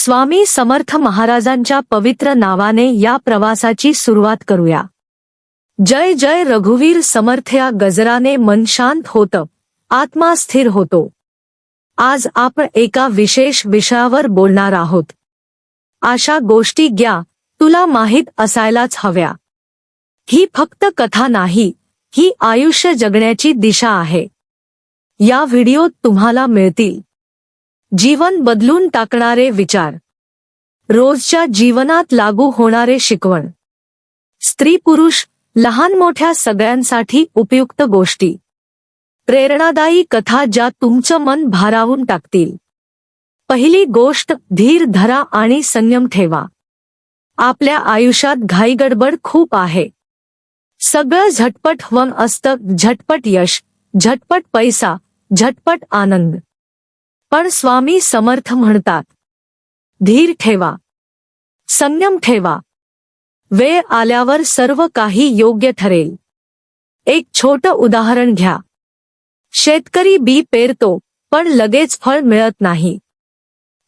स्वामी समर्थ महाराजांच्या पवित्र नावाने या प्रवासाची सुरुवात करूया. जय जय रघुवीर समर्थ या गजराने मन शांत होतं आत्मा स्थिर होतो. आज आपण एका विशेष विषयावर बोलणार आहोत. अशा गोष्टी घ्या तुला माहीत असायलाच हव्या. ही फक्त कथा नाही ही आयुष्य जगण्याची दिशा आहे. या व्हिडिओत तुम्हाला मिळतील. जीवन बदलून टाकणारे विचार. रोजच्या जीवनात लागू होणारे शिकवण. स्त्री पुरुष लहान मोठ्या सगळ्यांसाठी उपयुक्त गोष्टी. प्रेरणादायी कथा ज्या तुमचं मन भारावून टाकतील. पहिली गोष्ट धीर धरा आणि संयम ठेवा. आपल्या आयुष्यात घाईगडबड खूप आहे. सगळं झटपट वन असतं झटपट यश झटपट पैसा झटपट आनंद. पण स्वामी समर्थ म्हणतात. धीर ठेवा. संयम ठेवा. वेळ आल्यावर सर्व काही योग्य ठरेल. एक छोटं उदाहरण घ्या. शेतकरी बी पेरतो पण लगेच फळ मिळत नाही.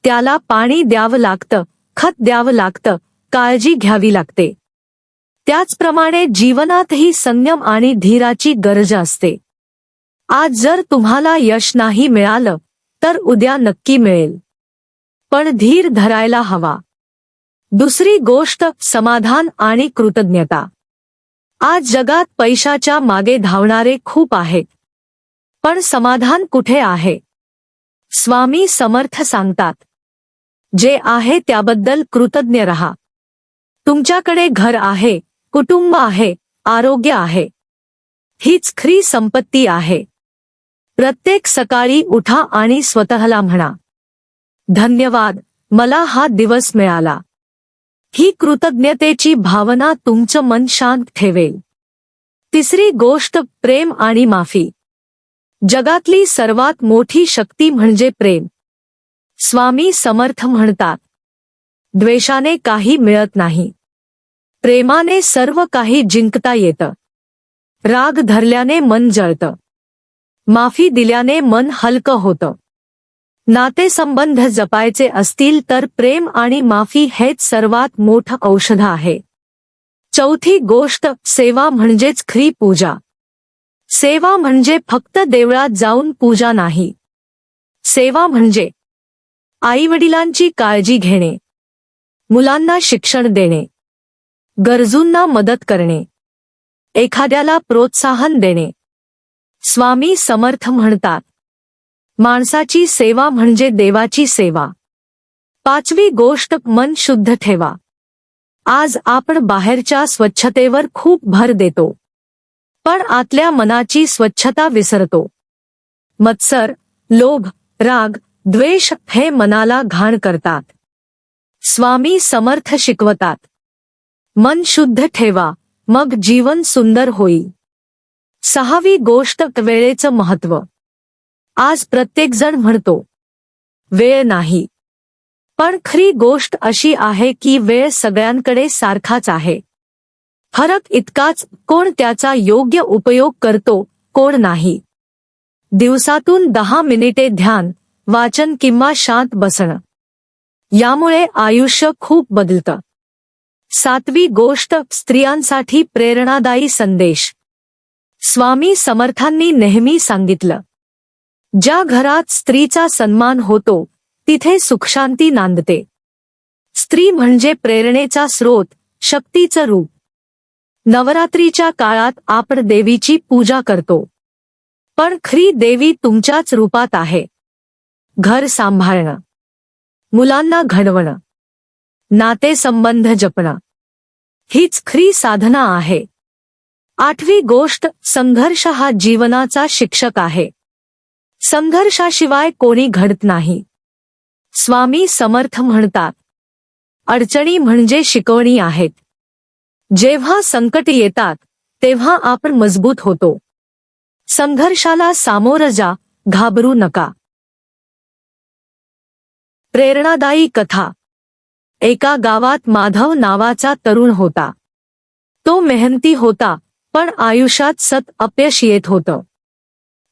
त्याला पाणी द्यावं लागतं खत द्यावं लागतं काळजी घ्यावी लागते. त्याचप्रमाणे जीवनातही संयम आणि धीराची गरज असते. आज जर तुम्हाला यश नाही मिळालं तर उद्या नक्की मिळेल. पण धीर धरायला हवा. दुसरी गोष्ट समाधान आणि कृतज्ञता. आज जगात पैशाच्या मागे धावणारे खूप आहेत. पण समाधान कुठे आहे? स्वामी समर्थ सांगतात. जे आहे त्याबद्दल कृतज्ञ रहा. तुमच्याकडे घर आहे कुटुंब आहे आरोग्य आहे. हीच खरी संपत्ती आहे. प्रत्येक सकाळी उठा आणि स्वतःला म्हणा धन्यवाद मला हा दिवस मिळाला. ही कृतज्ञतेची भावना तुमचं मन शांत ठेवेल. तिसरी गोष्ट प्रेम आणि माफी. जगातली सर्वात मोठी शक्ती म्हणजे प्रेम. स्वामी समर्थ म्हणतात द्वेषाने काही मिळत नाही. प्रेमाने सर्व काही जिंकता येतं. राग धरल्याने मन जळतं. माफी दिल्याने मन हलकं होतं. नातेसंबंध जपायचे असतील तर प्रेम आणि माफी हेच सर्वात मोठं औषध आहे. चौथी गोष्ट सेवा म्हणजेच खरी पूजा. सेवा म्हणजे फक्त देवळात जाऊन पूजा नाही. सेवा म्हणजे आईवडिलांची काळजी घेणे. मुलांना शिक्षण देणे. गरजूंना मदत करणे. एखाद्याला प्रोत्साहन देणे. स्वामी समर्थ म्हणतात. माणसाची सेवा म्हणजे देवाची सेवा. पाचवी गोष्ट मन शुद्ध ठेवा. आज आपण बाहेरच्या स्वच्छतेवर खूप भर देतो. पण आतल्या मनाची स्वच्छता विसरतो. मत्सर लोभ राग द्वेष हे मनाला घाण करतात. स्वामी समर्थ शिकवतात. मन शुद्ध ठेवा मग जीवन सुंदर होईल. सहावी गोष्ट वेळेचं महत्त्व आज प्रत्येकजण म्हणतो वेळ नाही. पण खरी गोष्ट अशी आहे की वेळ सगळ्यांकडे सारखाच आहे. फरक इतकाच कोण त्याचा योग्य उपयोग करतो कोण नाही. दिवसातून दहा मिनिटे ध्यान वाचन किंवा शांत बसणं. यामुळे आयुष्य खूप बदलतं. सातवी गोष्ट स्त्रियांसाठी प्रेरणादायी संदेश. स्वामी समर्थांनी नेहमी सांगितलं ज्या घरात स्त्रीचा सन्मान होतो तिथे सुखशांती नांदते. स्त्री म्हणजे प्रेरणेचा स्रोत शक्तीचं रूप. नवरात्रीच्या काळात आपण देवीची पूजा करतो. पण खरी देवी तुमच्याच रूपात आहे. घर सांभाळणं. मुलांना घडवणं. नातेसंबंध जपणं. हीच खरी साधना आहे. आठवी गोष्ट संघर्ष हा जीवनाचा शिक्षक आहे. संघर्षाशिवाय कोणी घडत नाही. स्वामी समर्थ म्हणतात अडचणी म्हणजे शिकवणी आहेत. जेव्हा संकट येतात तेव्हा आपण मजबूत होतो. संघर्षाला सामोरं जा घाबरू नका. प्रेरणादायी कथा. एका गावात माधव नावाचा तरुण होता. तो मेहनती होता पण आयुष्यात सत अपयश येत होतं.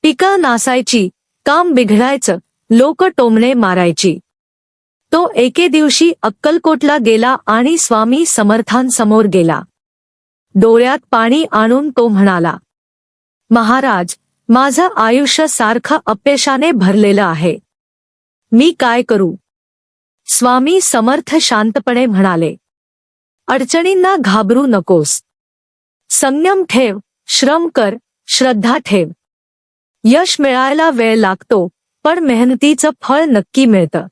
पिकं नासायची काम बिघडायचं लोक टोमणे मारायची. तो एके दिवशी अक्कलकोटला गेला आणि स्वामी समर्थांसमोर गेला. डोळ्यात पाणी आणून तो म्हणाला महाराज माझं आयुष्य सारखं अपयशाने भरलेलं आहे. मी काय करू? स्वामी समर्थ शांतपणे म्हणाले अडचणींना घाबरू नकोस. संयम ठेव श्रम कर श्रद्धा ठेव. यश मिळायला वेळ लागतो पण मेहनतीचं फळ नक्की मिळतं.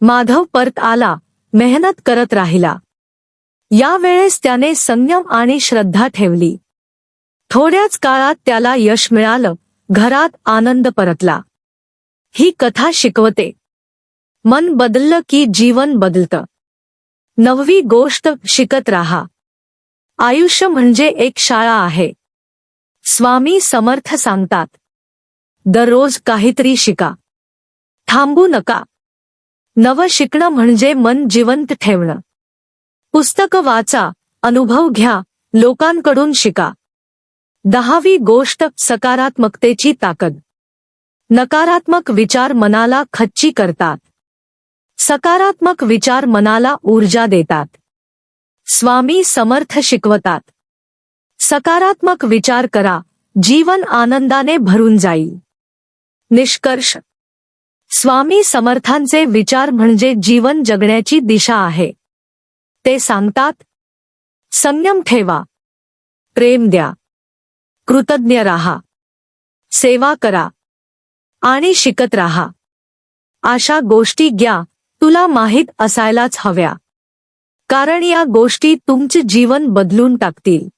माधव परत आला मेहनत करत राहिला. यावेळेस त्याने संयम आणि श्रद्धा ठेवली. थोड्याच काळात त्याला यश मिळालं घरात आनंद परतला. ही कथा शिकवते. मन बदललं की जीवन बदलतं. नववी गोष्ट शिकत राहा. आयुष्य म्हणजे एक शाळा आहे. स्वामी समर्थ सांगतात. दररोज काहीतरी शिका. थांबू नका. नवं शिकणं म्हणजे मन जिवंत ठेवणं. पुस्तकं वाचा अनुभव घ्या लोकांकडून शिका. दहावी गोष्ट सकारात्मकतेची ताकद. नकारात्मक विचार मनाला खच्ची करतात. सकारात्मक विचार मनाला ऊर्जा देतात. स्वामी समर्थ शिकवतात. सकारात्मक विचार करा जीवन आनंदाने भरून जाईल. निष्कर्ष. स्वामी समर्थांचे विचार म्हणजे जीवन जगण्याची दिशा आहे. ते सांगतात संयम ठेवा. प्रेम द्या. कृतज्ञ राहा. सेवा करा. आणि शिकत राहा. अशा गोष्टी घ्या तुला माहीत असायलाच हव्या. कारण या गोष्टी तुमचे जीवन बदलून टाकतील.